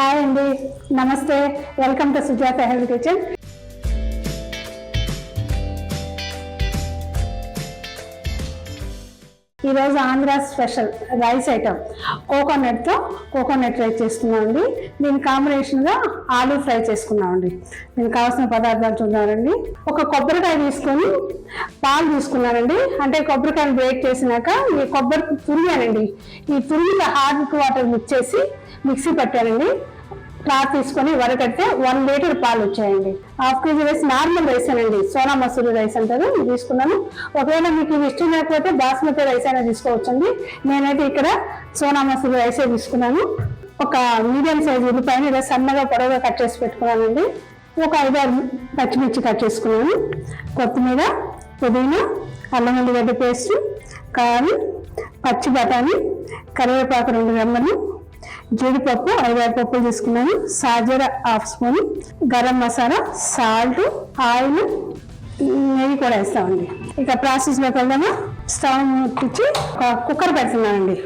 Hi అండి నమస్తే. Welcome to Sujatha health kitchen ఈరోజు ఆంధ్ర స్పెషల్ రైస్ ఐటమ్. కోకోనట్తో కోకోనట్ రైస్ చేసుకున్నామండి దీని కాంబినేషన్గా ఆలూ ఫ్రై చేసుకున్నామండి దీనికి కావాల్సిన పదార్థాలు చూద్దామండి. ఒక కొబ్బరికాయ తీసుకొని పాలు తీసుకున్నానండి అంటే కొబ్బరికాయను బ్రేక్ చేసినాక ఈ కొబ్బరి తురిగానండి. ఈ తురిగిన హార్డ్ వాటర్ మిక్స్ చేసి మిక్సీ పట్టానండి. క్లాత్ తీసుకొని వరకడితే వన్ లీటర్ పాలు వచ్చాయండి. Half KG rice normal rice అనండి. సోనా మసూరి రైస్ అంటారు తీసుకున్నాను. ఒకవేళ మీకు ఇవి ఇష్టం లేకపోతే బాస్మతి రైస్ అయినా తీసుకోవచ్చండి. నేనైతే ఇక్కడ సోనా మసూరి రైసే తీసుకున్నాను. ఒక మీడియం సైజ్ ఉల్లిపాయని ఇలా సన్నగా పొడవుగా కట్ చేసి పెట్టుకున్నానండి. ఒక ఐదారు పచ్చిమిర్చి కట్ చేసుకున్నాను. కొత్తిమీర పుదీనా అల్లం ఉల్లిగడ్డ పేస్ట్ కారం పచ్చి బఠానీ కరివేపాకు రెండు రెమ్మలు జీడిపప్పు ఐదారు పప్పులు తీసుకున్నాను. సాజర half spoon. Garam masala salt oil నెయ్యి కూడా వేస్తామండి. ఇక ప్రాసెస్లోకి వెళ్దామా? స్టవ్ ముట్టించి ఒక కుక్కర్ పెడుతున్నానండి.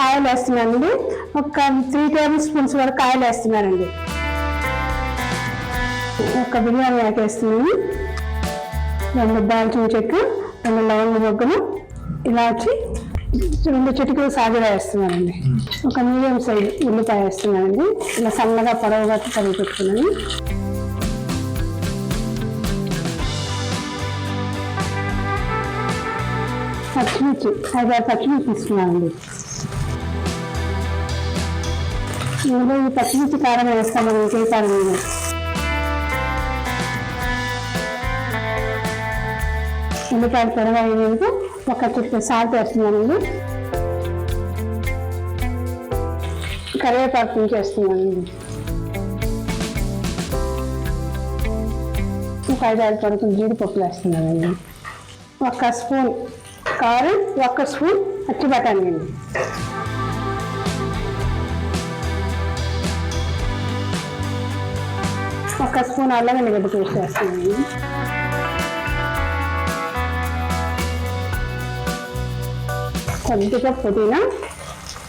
ఆయిల్ వేస్తున్నానండి. ఒక త్రీ టేబుల్ స్పూన్స్ వరకు ఆయిల్ వేస్తున్నానండి. ఒక బిర్యానీ ఆకు వేస్తున్నాను రెండు దాల్చిన చెక్క రెండు లవంగ ఇలా ఇలాచి రెండు చిటికలు సాగుగా వేస్తున్నానండి. ఒక మీడియం సైజ్ ఉల్లిపాయ వేస్తున్నానండి. ఇలా సన్నగా పొడవుగా తరిగి పెట్టుకున్నాను. పచ్చిమిర్చి ఐదారు పచ్చిమిర్చి తీసుకున్నానండి. ఇందులో ఈ పచ్చిమిర్చి కారం వేస్తామని ఇంకే కారం. ఉల్లిపాయలు త్వరగా అయ్యేందుకు ఒక చుట్టూ సాల్ట్ వేస్తున్నానండి కరివేపాకు ఉంచేస్తున్నానండి ఒక ఐదు ఐదు పడుకులు జీడిపప్పులు వేస్తున్నానండి ఒక స్పూన్ కారం ఒక స్పూన్ అచ్చి బఠానీ అండి. ఒక స్పూన్ అల్లం వెల్లిగడ్డ పేస్ట్ వేస్తున్నాను కొద్దిగా పుదీనా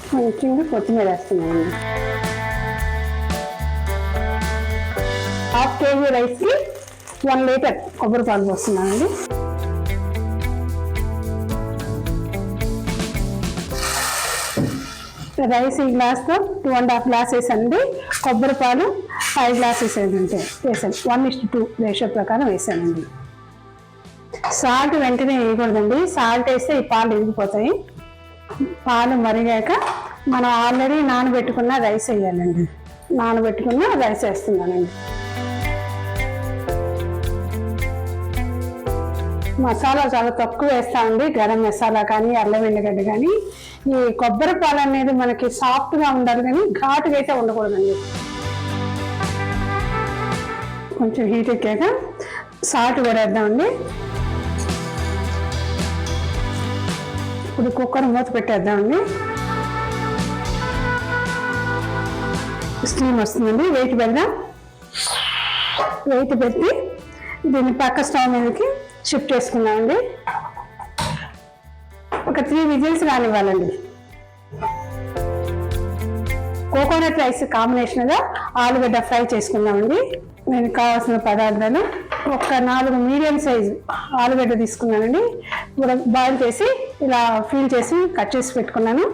కొంచెంగా కొత్తిమీర వేస్తున్నాను హాఫ్ కేజీ రైస్కి వన్ లీటర్ కొబ్బరి పాలు పోస్తున్నానండి రైస్ ఈ గ్లాస్తో టూ అండ్ హాఫ్ గ్లాస్ వేసండి కొబ్బరి పాలు ఫైవ్ గ్లాసెస్ వేసానంటే వేసాను వన్ ఇస్ట్ టూ రేషియో ప్రకారం వేసానండి సాల్ట్ వెంటనే వేయకూడదండి. సాల్ట్ వేస్తే ఈ పాలు ఇరిగిపోతాయి. పాలు మరిగాక మనం ఆల్రెడీ నానబెట్టుకున్న రైస్ వేయాలండి. నానబెట్టుకున్న రైస్ వేస్తున్నానండి. మసాలా చాలా తక్కువ వేస్తామండి గరం మసాలా కానీ అల్లం వెల్లిగడ్డ కానీ. ఈ కొబ్బరి పాలు అనేది మనకి సాఫ్ట్గా ఉండాలి కానీ ఘాటుగా అయితే ఉండకూడదండి. కొంచెం హీట్ ఎక్కాక సాల్ట్ కూడా వేద్దామండి ఇప్పుడు కుక్కర్ మూత పెట్టేద్దామండి. స్టీమ్ వస్తుందండి. వెయిట్ పెడదాం. వెయిట్ పెట్టి దీన్ని పక్క స్టవ్ మీదకి షిఫ్ట్ చేసుకుందామండి. ఒక త్రీ విజిల్స్ రానివ్వాలండి. కోకోనట్ రైస్ కాంబినేషన్గా ఆలుగడ్డ ఫ్రై చేసుకుందామండి. నేను కావాల్సిన పదార్థాలు ఒక నాలుగు మీడియం సైజు ఆలుగడ్డ తీసుకున్నానండి. ఇప్పుడు బాయిల్ చేసి ఇలా ఫీల్ చేసి కట్ చేసి పెట్టుకున్నాను.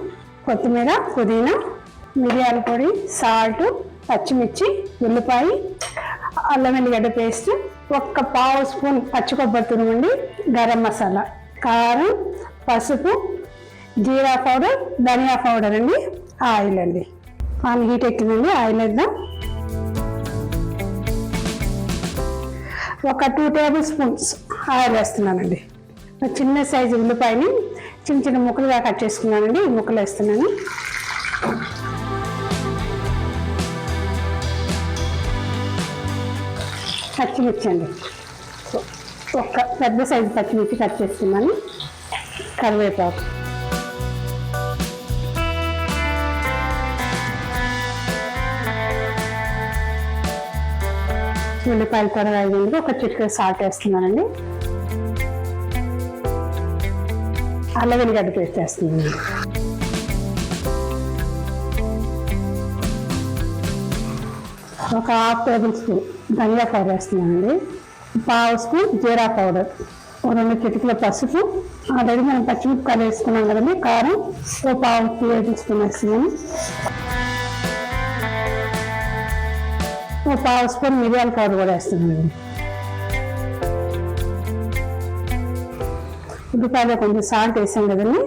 కొత్తిమీర పుదీనా మిరియాల పొడి సాల్ట్ పచ్చిమిర్చి ఉల్లిపాయ అల్లం వెల్లిగడ్డ పేస్ట్ ఒక్క పావు స్పూన్ పచ్చి కొబ్బరి తురుమండి గరం మసాలా కారం పసుపు జీరా పౌడర్ ధనియా పౌడర్ అండి. ఆయిల్ అండి. పాన్ హీట్ ఎక్కిందండి ఆయిల్ వేద్దాం ఒక టూ టేబుల్ స్పూన్స్ ఆయిల్ వేస్తున్నానండి. చిన్న సైజు ఉల్లిపాయని చిన్న చిన్న ముక్కలుగా కట్ చేసుకున్నానండి ఈ ముక్కలు వేస్తున్నాను. పచ్చిమిర్చి అండి. ఒక పెద్ద సైజు పచ్చిమిర్చి కట్ చేస్తున్నాను కరివేపాకు. ఉల్లిపాయలు కూడా అయ్యేందుకు ఒక చిటికెడు సాల్ట్ వేస్తున్నానండి. అల్ల వెల్లిగడ్డ పేస్ట్ వేస్తున్నాను ఒక హాఫ్ టేబుల్ స్పూన్ ధనియా పౌడర్ వేస్తున్నానండి. పావు స్పూన్ జీరా పౌడర్. ఒక రెండు చిటికల పసుపు. ఆల్రెడీ మనం పచ్చిమిరపకాయలు వేసుకున్నాం కదండి కారం. ఒక పావు టేబుల్ స్పూన్ వేస్తున్నాను. పావు స్పూన్ మిరియాల పౌడర్ కూడా వేస్తున్నాను ఉల్లిపాయలో కొంచెం సాల్ట్ వేసాం కదండి.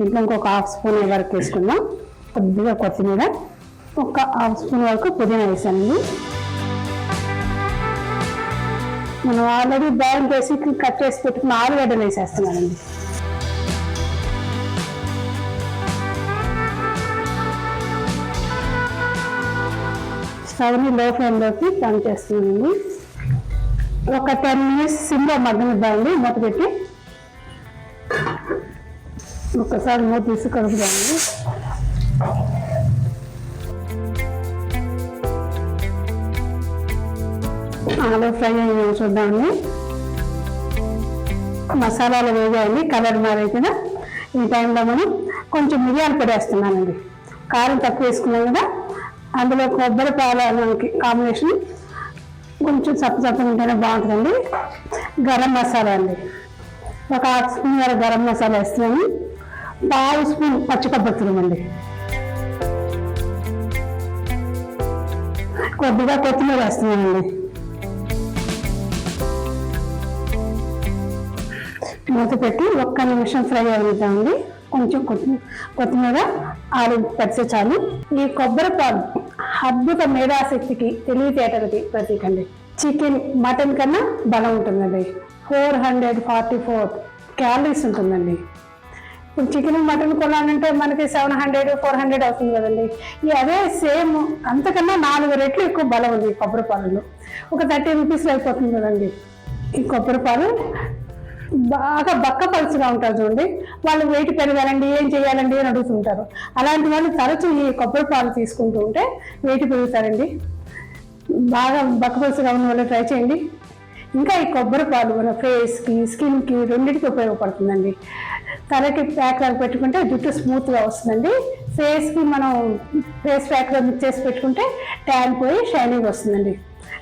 ఇంట్లో ఇంకొక హాఫ్ స్పూన్ వరకు వేసుకుందాం. కొద్దిగా కొత్తిమీర. ఒక హాఫ్ స్పూన్ వరకు పుదీనా వేసానండి. మనం ఆల్రెడీ బాయిల్ చేసి కట్ చేసి పెట్టుకున్న ఆలుగడ్డలు వేసేస్తున్నానండి. స్టవ్ని లో ఫ్లేమ్లోకి టర్న్ చేస్తున్నానండి ఒక టెన్ మినిట్స్ సిమ్లో మగ్గనిద్దామండి మూత పెట్టి. ఒకసారి మూత తీసి కలుపుదామండి ఆలు ఫ్రై అయ్యి చూద్దామండి మసాలాలు వేగాయండి కలర్ మారాయి ఈ టైంలో మనం కొంచెం మిరియాలు పొడి వేస్తున్నానండి. కారం తక్కువ వేసుకున్నాం కదా అందులో కొబ్బరి పాలకి కాంబినేషన్ కొంచెం చప్ప చప్పగా ఉంటేనే బాగుంటుందండి. గరం మసాలా అండి. ఒక హాఫ్ స్పూన్ వరకు గరం మసాలా వేస్తున్నాము పావు స్పూన్ పచ్చి కొబ్బరి తురుము కొద్దిగా కొత్తిమీర వేస్తున్నామండి మూత పెట్టి ఒక్క నిమిషం ఫ్రై అవుతామండి కొంచెం కొత్తిమీర కొత్తిమీర ఆలు పచ్చి చాలు. ఈ కొబ్బరి పాలు అద్భుత మేధాశక్తికి తెలివితేటలకి ప్రతీకండి. చికెన్ మటన్ కన్నా బలం ఉంటుందండి. Four hundred forty four calories ఉంటుందండి. ఇప్పుడు చికెన్ మటన్ కొనాలంటే మనకి సెవెన్ హండ్రెడ్ ఫోర్ హండ్రెడ్ అవుతుంది కదండి. ఈ అదే సేమ్ అంతకన్నా నాలుగు రెట్లు ఎక్కువ బలం ఉంది కొబ్బరి పాలలో ఒక థర్టీ రూపీస్లో అయిపోతుంది కదండి. ఈ కొబ్బరి పాలు బాగా బక్క పలుచుగా ఉంటారు చూడండి. వాళ్ళు వెయిట్ పెరగాలండి ఏం చేయాలండి అని అడుగుతుంటారు. అలాంటి వాళ్ళు తరచూ ఈ కొబ్బరి పాలు తీసుకుంటూ ఉంటే వెయిట్ పెరుగుతారండి. బాగా బక్క పలుచుగా ఉన్న వాళ్ళు ట్రై చేయండి. ఇంకా ఈ కొబ్బరి పాలు మన ఫేస్కి స్కిన్కి రెండింటికి ఉపయోగపడుతుందండి. తలకి ప్యాక్ పెట్టుకుంటే జుట్టు స్మూత్గా వస్తుందండి. ఫేస్కి మనం ఫేస్ ప్యాక్లో మిక్స్ చేసి పెట్టుకుంటే ట్యాన్ పోయి షైనింగ్ వస్తుందండి.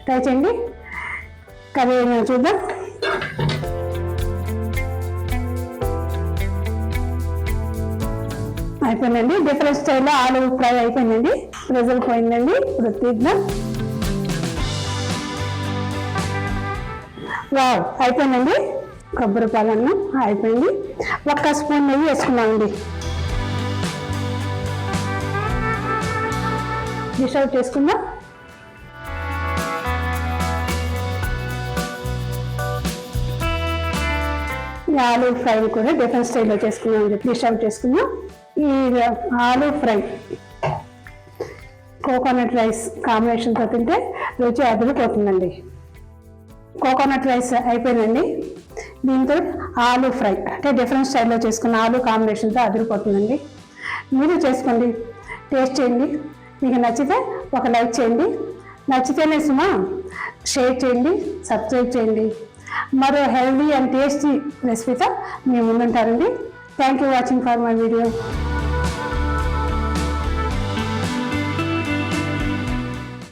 ట్రై చేయండి. కర్రీ ఏమైనా చూద్దాం. అయిపోయిందండి. డిఫరెంట్ స్టైల్లో ఆలు ఫ్రై అయిపోయిందండి. ప్రెజర్ పోయిందండి. ఇప్పుడు తీద్దాం వావ్ అయిపోయిందండి. కొబ్బరి పాలన్నం అయిపోయింది. ఒక్క స్పూన్ నెయ్యి వేసుకున్నామండి. డిష్ అవుట్ చేసుకుందాం. ఆలు ఫ్రై కూడా డిఫరెంట్ స్టైల్లో చేసుకున్నాం డిష్ అవుట్ చేసుకుందాం. ఈ ఆలు ఫ్రై. కోకోనట్ రైస్ కాంబినేషన్తో తింటే రుచి అదిరిపోతుందండి కోకోనట్ రైస్ అయిపోయిందండి. దీంతో ఆలు ఫ్రై అంటే డిఫరెంట్ స్టైల్లో చేసుకున్న ఆలు కాంబినేషన్తో అదిరిపోతుందండి. మీరు చేసుకోండి టేస్ట్ చేయండి. మీకు నచ్చితే ఒక లైక్ చేయండి. నచ్చితేనే సుమా షేర్ చేయండి సబ్స్క్రైబ్ చేయండి. మరో హెల్దీ అండ్ టేస్టీ రెసిపీతో మేము ముందుంటారండి. Thank you watching for my video.